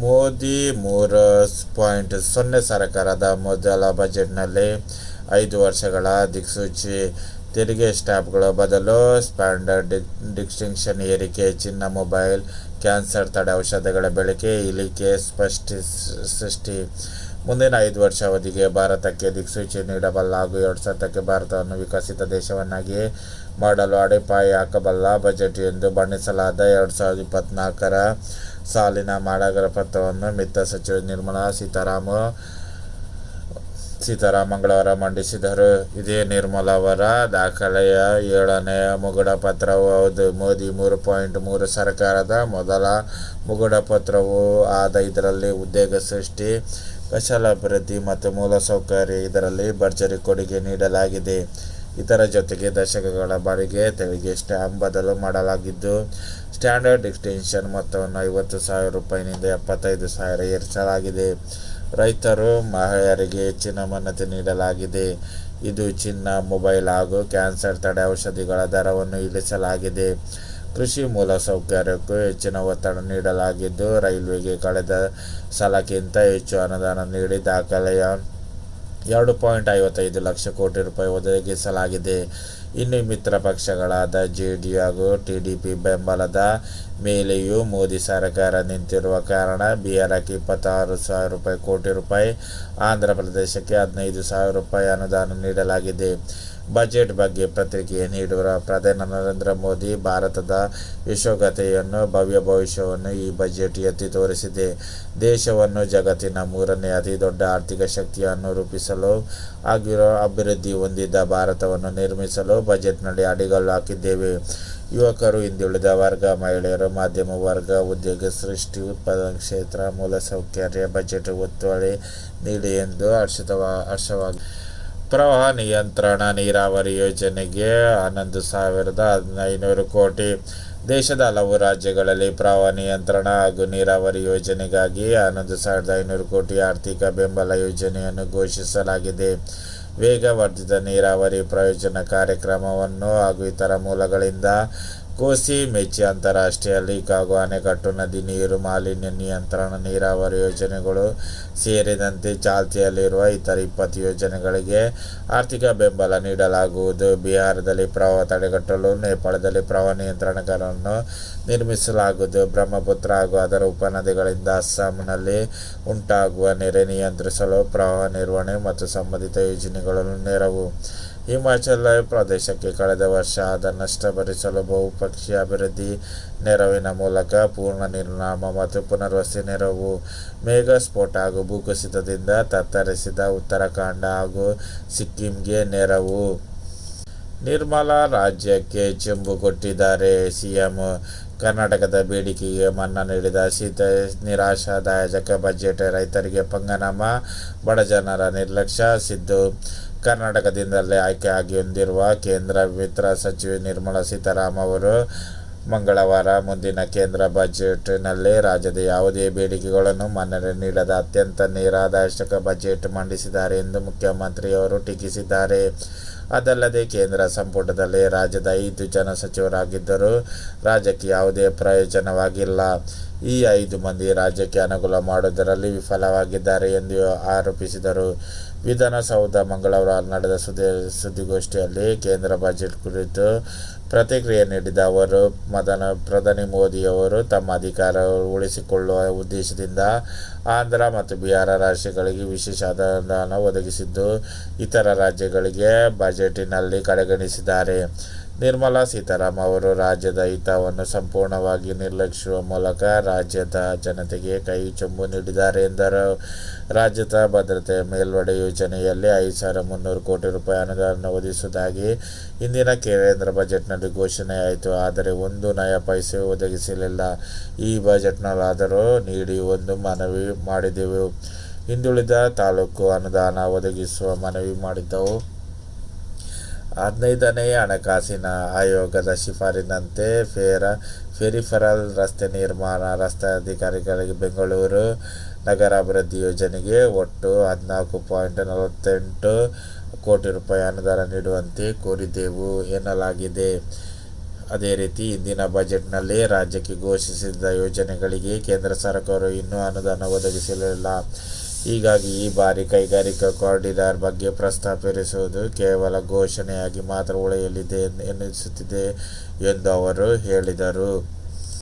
ಮೋದಿ ಮೂರು ಪಾಯಿಂಟ್ ಸೊನ್ನೆ ಸರ್ಕಾರದ ಮೊದಲ ಬಜೆಟ್ನಲ್ಲಿ ಐದು ವರ್ಷಗಳ ದಿಕ್ಸೂಚಿ ತೆರಿಗೆ ಸ್ಟಾಪ್ಗಳ ಬದಲು ಸ್ಟ್ಯಾಂಡರ್ಡ್ ಡಿಸ್ಟಿಂಕ್ಷನ್ ಏರಿಕೆ ಚಿನ್ನ ಮೊಬೈಲ್ ಕ್ಯಾನ್ಸರ್ ತಡೆ ಔಷಧಗಳ ಬಳಕೆ ಇಳಿಕೆ ಸ್ಪಷ್ಟಿ ಸೃಷ್ಟಿ ಮುಂದಿನ ಐದು ವರ್ಷ ಅವಧಿಗೆ ಭಾರತಕ್ಕೆ ದಿಕ್ಸೂಚಿ ನೀಡಬಲ್ಲ ಹಾಗೂ ಎರಡು ಸಾವಿರಕ್ಕೆ ಭಾರತವನ್ನು ವಿಕಸಿತ ದೇಶವನ್ನಾಗಿ ಮಾಡಲು ಅಡಿಪಾಯ ಹಾಕಬಲ್ಲ ಬಜೆಟ್ ಎಂದು ಬಣ್ಣಿಸಲಾದ ಎರಡು ಸಾವಿರದ ಇಪ್ಪತ್ನಾಲ್ಕರ ಸಾಲಿನ ಮಾಡಗರ ಪತ್ರವನ್ನು ವಿತ್ತ ಸಚಿವೆ ನಿರ್ಮಲಾ ಸೀತಾರಾಮ ಸೀತಾರಾಮ್ ಮಂಗಳವಾರ ಮಂಡಿಸಿದರು. ಇದೇ ನಿರ್ಮಲಾ ಅವರ ದಾಖಲೆಯ ಏಳನೆಯ ಮುಗುಡ ಪತ್ರವೂ ಹೌದು. ಮೋದಿ ಮೂರು ಪಾಯಿಂಟ್ ಮೂರು ಸರ್ಕಾರದ ಮೊದಲ ಮುಗುಡ ಪತ್ರವು ಆದ ಇದರಲ್ಲಿ ಉದ್ಯೋಗ ಸೃಷ್ಟಿ ಕೌಶಲಾಭಿವೃದ್ಧಿ ಮತ್ತು ಮೂಲಸೌಕರ್ಯ ಇದರಲ್ಲಿ ಭರ್ಜರಿ ಕೊಡುಗೆ ನೀಡಲಾಗಿದೆ. ಇದರ ಜೊತೆಗೆ ದಶಕಗಳ ಬಾರಿಗೆ ತೆರಿಗೆ ಸ್ಟ್ಯಾಂಪ್ ಬದಲು ಮಾಡಲಾಗಿದ್ದು, ಸ್ಟ್ಯಾಂಡರ್ಡ್ ಎಕ್ಸ್ಟೆನ್ಷನ್ ಮೊತ್ತವನ್ನು ಐವತ್ತು ಸಾವಿರ ರೂಪಾಯಿನಿಂದ ಎಪ್ಪತ್ತೈದು ಸಾವಿರ ಏರಿಸಲಾಗಿದೆ. ರೈತರು, ಮಹಿಳೆಯರಿಗೆ ಹೆಚ್ಚಿನ ಮನ್ನತೆ ನೀಡಲಾಗಿದೆ. ಇದು ಚಿನ್ನ, ಮೊಬೈಲ್ ಹಾಗೂ ಕ್ಯಾನ್ಸರ್ ತಡೆ ಔಷಧಿಗಳ ದರವನ್ನು ಇಳಿಸಲಾಗಿದೆ. ಕೃಷಿ ಮೂಲಸೌಕರ್ಯಕ್ಕೂ ಹೆಚ್ಚಿನ ಒತ್ತಡ ನೀಡಲಾಗಿದ್ದು, ರೈಲ್ವೆಗೆ ಕಳೆದ ಸಲಕ್ಕಿಂತ ಹೆಚ್ಚು ಅನುದಾನ ನೀಡಿ ದಾಖಲೆಯ ಎರಡು ಪಾಯಿಂಟ್ ಐವತ್ತೈದು ಲಕ್ಷ ಕೋಟಿ ರೂಪಾಯಿ ಒದಗಿಸಲಾಗಿದೆ. ಇನ್ನು ಮಿತ್ರ ಪಕ್ಷಗಳಾದ ಜೆ ಡಿ ಹಾಗೂ ಟಿ ಡಿ ಪಿ ಬೆಂಬಲದ ಮೇಲೆಯೂ ಮೋದಿ ಸರ್ಕಾರ ನಿಂತಿರುವ ಕಾರಣ ಬಿಹಾರಕ್ಕೆ ಇಪ್ಪತ್ತಾರು ಸಾವಿರ ರೂಪಾಯಿ ಕೋಟಿ ರೂಪಾಯಿ, ಆಂಧ್ರ ಪ್ರದೇಶಕ್ಕೆ ಹದಿನೈದು ಸಾವಿರ ರೂಪಾಯಿ ಅನುದಾನ ನೀಡಲಾಗಿದೆ. ಬಜೆಟ್ ಬಗ್ಗೆ ಪ್ರತಿಕ್ರಿಯೆ ನೀಡುವ ಪ್ರಧಾನಿ ನರೇಂದ್ರ ಮೋದಿ, ಭಾರತದ ವಿಶ್ವಗತೆಯನ್ನು, ಭವ್ಯ ಭವಿಷ್ಯವನ್ನು ಈ ಬಜೆಟ್ ಎತ್ತಿ ತೋರಿಸಿದೆ. ದೇಶವನ್ನು ಜಗತ್ತಿನ ಮೂರನೇ ಅತಿ ದೊಡ್ಡ ಆರ್ಥಿಕ ಶಕ್ತಿಯನ್ನು ರೂಪಿಸಲು ಆಗಿರೋ ಅಭಿವೃದ್ಧಿ ಹೊಂದಿದ ಭಾರತವನ್ನು ನಿರ್ಮಿಸಲು ಬಜೆಟ್ನಲ್ಲಿ ಅಡಿಗಲ್ಲು ಹಾಕಿದ್ದೇವೆ. ಯುವಕರು ಹಿಂದುಳಿದ ವರ್ಗ, ಮಹಿಳೆಯರು ಮಾಧ್ಯಮ ವರ್ಗ, ಉದ್ಯೋಗ ಸೃಷ್ಟಿ, ಉತ್ಪಾದನಾ ಕ್ಷೇತ್ರ, ಮೂಲಸೌಕರ್ಯ, ಬಜೆಟ್ ಒತ್ತುವಳಿ ನೀಡಿ ಎಂದು ಹರ್ಷಿತವ, ಹರ್ಷವಾಗಿ ಪ್ರವಾಹ ನಿಯಂತ್ರಣ ನೀರಾವರಿ ಯೋಜನೆಗೆ ಹನ್ನೊಂದು ಸಾವಿರದ ಐನೂರು ಕೋಟಿ. ದೇಶದ ಹಲವು ರಾಜ್ಯಗಳಲ್ಲಿ ಪ್ರವಾಹ ನಿಯಂತ್ರಣ ಹಾಗೂ ನೀರಾವರಿ ಯೋಜನೆಗಾಗಿ ಹನ್ನೊಂದು ಸಾವಿರದ ಐನೂರು ಕೋಟಿ ಆರ್ಥಿಕ ಬೆಂಬಲ ಯೋಜನೆಯನ್ನು ಘೋಷಿಸಲಾಗಿದೆ. ವೇಗವರ್ಧಿತ ನೀರಾವರಿ ಪ್ರಯೋಜನ ಕಾರ್ಯಕ್ರಮವನ್ನು ಹಾಗೂ ಇತರ ಮೂಲಗಳಿಂದ ಕೋಸಿ ಮೆಚ್ಚಿ ಅಂತಾರಾಷ್ಟ್ರೀಯ ಲೀಕ್ ಹಾಗೂ ಅಣೆಕಟ್ಟು ನದಿ ನೀರು ಮಾಲಿನ್ಯ ನಿಯಂತ್ರಣ ನೀರಾವರಿ ಯೋಜನೆಗಳು ಸೇರಿದಂತೆ ಚಾಲ್ತಿಯಲ್ಲಿರುವ ಇತರ ಇಪ್ಪತ್ತು ಯೋಜನೆಗಳಿಗೆ ಆರ್ಥಿಕ ಬೆಂಬಲ ನೀಡಲಾಗುವುದು. ಬಿಹಾರದಲ್ಲಿ ಪ್ರವಾಹ ತಡೆಗಟ್ಟಲು ನೇಪಾಳದಲ್ಲಿ ಪ್ರವಾಹ ನಿಯಂತ್ರಣಗಳನ್ನು ನಿರ್ಮಿಸಲಾಗುವುದು. ಬ್ರಹ್ಮಪುತ್ರ ಹಾಗೂ ಅದರ ಉಪನದಿಗಳಿಂದ ಅಸ್ಸಾಂನಲ್ಲಿ ಉಂಟಾಗುವ ನೆರೆ ನಿಯಂತ್ರಿಸಲು ಪ್ರವಾಹ ನಿರ್ವಹಣೆ ಮತ್ತು ಸಂಬಂಧಿತ ಯೋಜನೆಗಳನ್ನು ನೆರವು ಹಿಮಾಚಲ ಪ್ರದೇಶಕ್ಕೆ ಕಳೆದ ವರ್ಷ ಆದ ನಷ್ಟ ಭರಿಸಲು ಬಹುಪಕ್ಷೀಯ ಅಭಿವೃದ್ಧಿ ನೆರವಿನ ಮೂಲಕ ಪೂರ್ಣ ನಿರ್ನಾಮ ಮತ್ತು ಪುನರ್ವಸತಿ ನೆರವು ಮೇಘ ಸ್ಫೋಟ ಹಾಗೂ ಭೂಕುಸಿತದಿಂದ ತತ್ತರಿಸಿದ ಉತ್ತರಾಖಂಡ ಹಾಗೂ ಸಿಕ್ಕಿಂಗೆ ನೆರವು. ನಿರ್ಮಲಾ ರಾಜ್ಯಕ್ಕೆ ಚೆಂಬು ಕೊಟ್ಟಿದ್ದಾರೆ. ಸಿಎಂ ಕರ್ನಾಟಕದ ಬೇಡಿಕೆಗೆ ಮನ್ನಾ ನೀಡಿದ ಶೀತ ನಿರಾಶಾದಾಯಕ ಬಜೆಟ್ ರೈತರಿಗೆ ಪಂಗನಾಮ ಬಡಜನರ ನಿರ್ಲಕ್ಷ್ಯ, ಸಿದ್ದು ಕರ್ನಾಟಕದಿಂದಲೇ ಆಯ್ಕೆಯಾಗಿ ಹೊಂದಿರುವ ಕೇಂದ್ರ ವಿತ್ತ ಸಚಿವೆ ನಿರ್ಮಲಾ ಸೀತಾರಾಮ್ ಅವರು ಮಂಗಳವಾರ ಮುಂದಿನ ಕೇಂದ್ರ ಬಜೆಟ್ನಲ್ಲಿ ರಾಜ್ಯದ ಯಾವುದೇ ಬೇಡಿಕೆಗಳನ್ನು ಮನ್ನಣೆ ನೀಡದ ಅತ್ಯಂತ ನಿರಾದಾಯಕ ಬಜೆಟ್ ಮಂಡಿಸಿದ್ದಾರೆ ಎಂದು ಮುಖ್ಯಮಂತ್ರಿಯವರು ಟೀಕಿಸಿದ್ದಾರೆ. ಅದಲ್ಲದೆ ಕೇಂದ್ರ ಸಂಪುಟದಲ್ಲಿ ರಾಜ್ಯದ ಐದು ಜನ ಸಚಿವರಾಗಿದ್ದರೂ ರಾಜ್ಯಕ್ಕೆ ಯಾವುದೇ ಪ್ರಯೋಜನವಾಗಿಲ್ಲ. ಈ ಐದು ಮಂದಿ ರಾಜ್ಯಕ್ಕೆ ಅನುಕೂಲ ಮಾಡುವುದರಲ್ಲಿ ವಿಫಲವಾಗಿದ್ದಾರೆ ಎಂದು ಆರೋಪಿಸಿದರು. ವಿಧಾನಸೌಧ ಮಂಗಳವಾರ ನಡೆದ ಸುದ್ದಿ ಸುದ್ದಿಗೋಷ್ಠಿಯಲ್ಲಿ ಕೇಂದ್ರ ಬಜೆಟ್ ಕುರಿತು ಪ್ರತಿಕ್ರಿಯೆ ನೀಡಿದ ಅವರು, ಮದನ ಪ್ರಧಾನಿ ಮೋದಿಯವರು ತಮ್ಮ ಅಧಿಕಾರ ಉಳಿಸಿಕೊಳ್ಳುವ ಉದ್ದೇಶದಿಂದ ಆಂಧ್ರ ಮತ್ತು ಬಿಹಾರ ರಾಜ್ಯಗಳಿಗೆ ವಿಶೇಷ ಅನುದಾನ ಒದಗಿಸಿದ್ದು, ಇತರ ರಾಜ್ಯಗಳಿಗೆ ಬಜೆಟಿನಲ್ಲಿ ಕಡೆಗಣಿಸಿದ್ದಾರೆ. ನಿರ್ಮಲಾ ಸೀತಾರಾಮ್ ಅವರು ರಾಜ್ಯದ ಹಿತವನ್ನು ಸಂಪೂರ್ಣವಾಗಿ ನಿರ್ಲಕ್ಷಿಸುವ ಮೂಲಕ ರಾಜ್ಯದ ಜನತೆಗೆ ಕೈ ಚೊಂಬು ನೀಡಿದ್ದಾರೆ ಎಂದರು. ರಾಜ್ಯದ ಭದ್ರತೆ ಮೇಲ್ವಡೆ ಯೋಜನೆಯಲ್ಲಿ ಐದು ಸಾವಿರ ಮುನ್ನೂರು ಕೋಟಿ ರೂಪಾಯಿ ಅನುದಾನ ಒದಗಿಸುವುದಾಗಿ ಇಂದಿನ ಕೇಂದ್ರ ಬಜೆಟ್ನಲ್ಲಿ ಘೋಷಣೆಯಾಯಿತು ಆದರೆ ಒಂದು ನಯ ಪೈಸೆ ಒದಗಿಸಲಿಲ್ಲ. ಈ ಬಜೆಟ್ನಲ್ಲಾದರೂ ನೀಡಿ ಒಂದು ಮನವಿ ಮಾಡಿದೆವು. ಹಿಂದುಳಿದ ತಾಲೂಕು ಅನುದಾನ ಒದಗಿಸುವ ಮನವಿ ಮಾಡಿದ್ದವು. ಹದಿನೈದನೇ ಹಣಕಾಸಿನ ಆಯೋಗದ ಶಿಫಾರಿನಂತೆ ಫೇರ, ಫೆರಿಫರಲ್ ರಸ್ತೆ ನಿರ್ಮಾಣ, ರಸ್ತೆ ಅಧಿಕಾರಿಗಳಿಗೆ ಬೆಂಗಳೂರು ನಗರಾಭಿವೃದ್ಧಿ ಯೋಜನೆಗೆ ಒಟ್ಟು ಹದಿನಾಲ್ಕು ಪಾಯಿಂಟ್ ನಲವತ್ತೆಂಟು ಕೋಟಿ ರೂಪಾಯಿ ಅನುದಾನ ನೀಡುವಂತೆ ಕೋರಿದ್ದೆವು ಎನ್ನಲಾಗಿದೆ. ಅದೇ ರೀತಿ ಇಂದಿನ ಬಜೆಟ್ನಲ್ಲಿ ರಾಜ್ಯಕ್ಕೆ ಘೋಷಿಸಿದ ಯೋಜನೆಗಳಿಗೆ ಕೇಂದ್ರ ಸರ್ಕಾರ ಇನ್ನೂ ಅನುದಾನ ಒದಗಿಸಲಿಲ್ಲ. ಹೀಗಾಗಿ ಈ ಬಾರಿ ಕೈಗಾರಿಕಾ ಕಾರಿಡಾರ್ ಬಗ್ಗೆ ಪ್ರಸ್ತಾಪಿಸುವುದು ಕೇವಲ ಘೋಷಣೆಯಾಗಿ ಮಾತ್ರ ಉಳಿಯಲಿದೆ ಎನ್ನಿಸುತ್ತಿದೆ ಎಂದು ಅವರು ಹೇಳಿದರು.